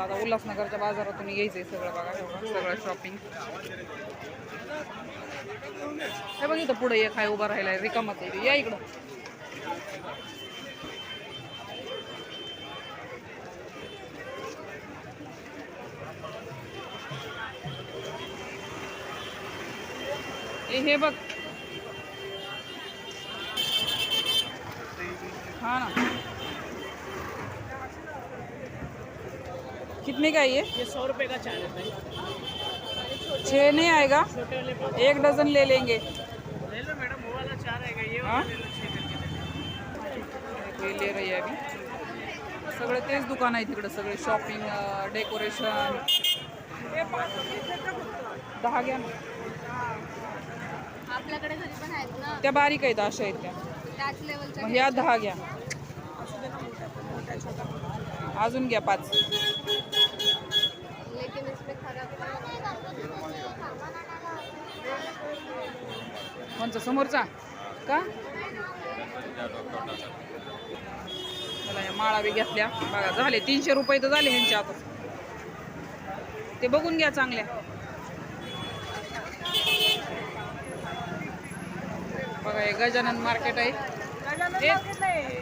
मला आता उल्हासनगरच्या बाजारातून घ्यायचंय सगळं बघा बघा, सगळं शॉपिंग हे बघ इथं पुढे एक आहे उभा राहिलाय रिकामात आहे. या इकडं. हे बघ. हा ना. कितने का है ये? ये सौ रुपए का चार है छः नहीं आएगा? एक डजन ले लेंगे। ले लो मैडम वो वाला चार आएगा ये हाँ? वाला ले लो छः करके दे दो। हे ले रही आहे अभी। सगळे तेच दुकान आहे तिकडं सगळे शॉपिंग डेकोरेशन दहा घ्या आपल्याकडे घरी पण आहेत ना. त्या बारीक आहेत अशा आहेत त्या. त्याच लेवलच्या मग या दहा घ्या. अजून घ्या पाच. कोणचा? समोरचा? का? या माळा बी घेतल्या. बघा झाले तीनशे रुपये तर झाले ह्यांच्या आता. ते बघून घ्या चांगल्या. बघा हे गजानन मार्केट आहे.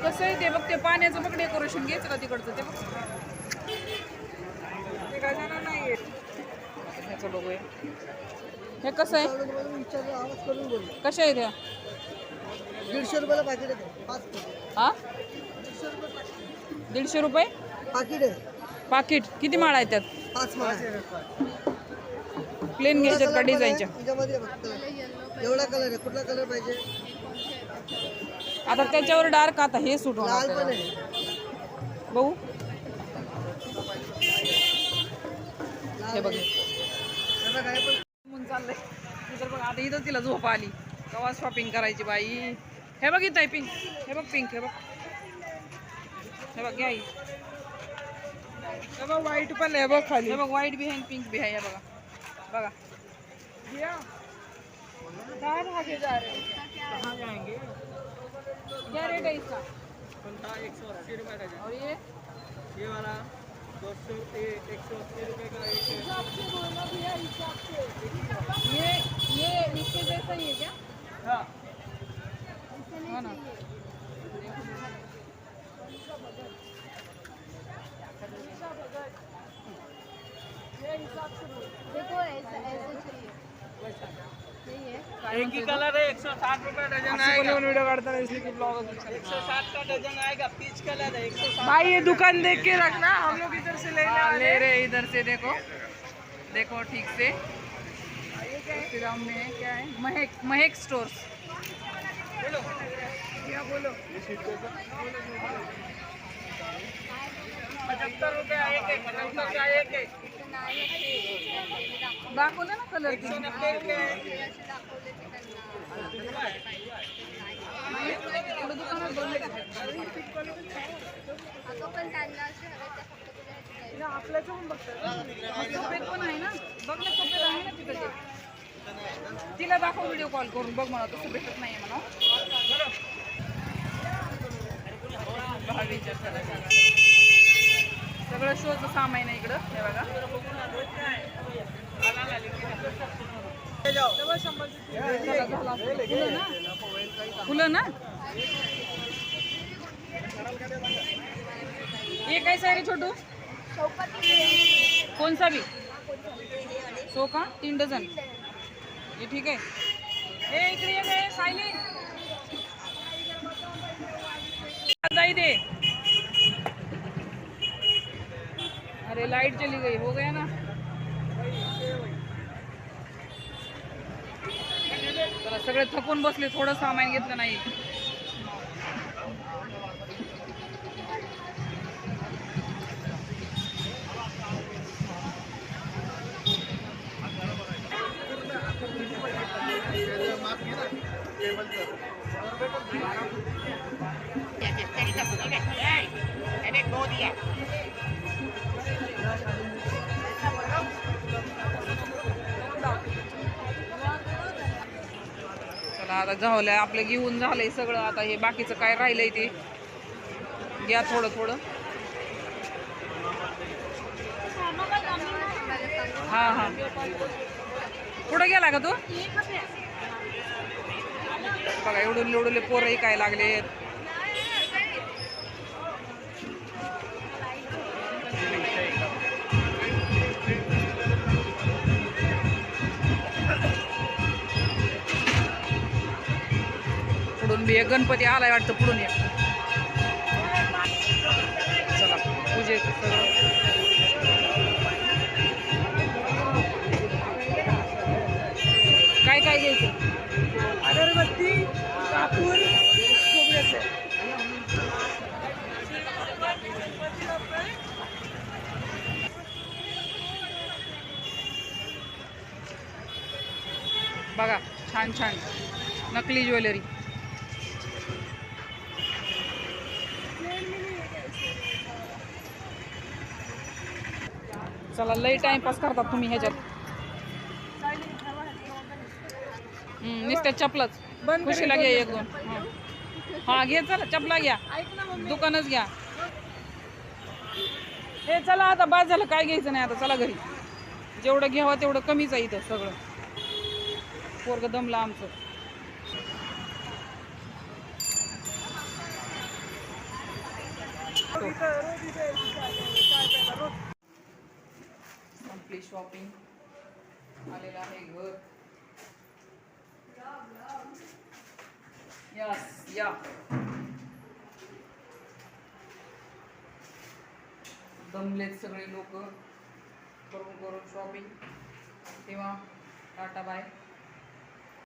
कसं आहे ते बघ ते पाण्याचं बघ डेकोरेशन. घ्यायचं का तिकडचं ते बघ. ह्याचं बघूया हे कसं आहे? कशा आहेत ह्या? दीडशे रुपयाला पाकिट आहे. पाच. हा? दीडशे रुपये पाकिट आहे. पाकिट किती माळा आहेत त्यात? पाच माळा प्लेन घ्यायच्यात का डिझाईनच्या त्याच्यामध्ये फक्त. एवढा कलर आहे. कुठला कलर पाहिजे? आता त्याच्यावर डार्क आता हे सूट होणार. लाल पण त्याला. आहे. बघू. लाल हे बघ. आहे. काय पण चाललंय मी तर बघ आता इथं तिला झोप आली. केव्हा शॉपिंग करायची बाई? हे बघ इथं आहे पिंक हे बघ पिंक हे बघ. हे बघ घ्या ही. वाईट पण आहे बघ खाली. हे बघ व्हाईट बी आहे पिंक बी आहे हे बघा. बघा. काय भागे जा रहे कहाँ जाएँगे क्या रेट है इसका? एक सौ अस्सी रुपये का और ये? ये वाला. दो सौ एक सौ अस्सी रुपये का एक. है। ये ये इसके जैसा ही है क्या हाँ हाँ ना देखो ऐसा ऐसे चाहिए। एक ही कलर है एक सौ साठ रुपये डजन आएगा। वीडियो काटता है इसलिए ब्लॉग एक सौ साठ का डजन आएगा पीच कलर है एक सौ साठ भाई ये दुकान देख के रखना हम लोग इधर से लेने हाँ, ले रहे इधर से देखो। देखो ठीक से। श्रीराम में है, क्या है? महक महक स्टोर्स क्या बोलो? पचहत्तर रुपये एक है पचहत्तर का एक है दाखवलं ना कलर दुकानात बोलले अगं पण नाही. बघतात पण आहे ना? बघ ना सफेद आहे ना तिकडे. तिला दाखव व्हिडिओ कॉल करून. बघ म्हणा तसं भेटत नाहीये म्हणा बघा विचार करा सगळं. सगळं शोचं सामान आहे इकडं? हे बघा. फुलं ना? एक आहे ये कैसा छोटू? कौन सा भी सो का? तीन डझन. हे ठीक आहे. हे इकडे सायली. जाई दे. अरे लाइट चली गई हो गया ना चला सगळे थकून बसले थोडं सामान घेतलं नाही Yeah. आता झालं आपलं घेऊन झालंय सगळं. आता हे बाकीचं काय राहिलंय ते? घ्या थोडं थोडं. हां हां. कुठं गेला का तू? बघा एवढून एवढले पोरही काय लागले पुढून बी एक गणपती आलाय वाटतं पुढून एक चला पूजे काय काय घ्यायचं? अगरबत्ती कापूर बघा छान छान. नकली ज्वेलरी. चला लई टाइमपास करतात तुम्ही ह्याच्यात. नुसत्या चपलाच. खुशीला घ्या एक दोन. हा. हा घे चला चपला घ्या. दुकानच घ्या. हे चला आता बाद झालं काय घ्यायचं नाही आता चला घरी. जेवढं घ्यावं तेवढं कमीच आहे इथं सगळं. पोरग दमलं आमचं. शॉपिंग आलेलं आहे घर यस या दमलेत सगळे लोक. करून करून शॉपिंग तेव्हा टाटा बाय.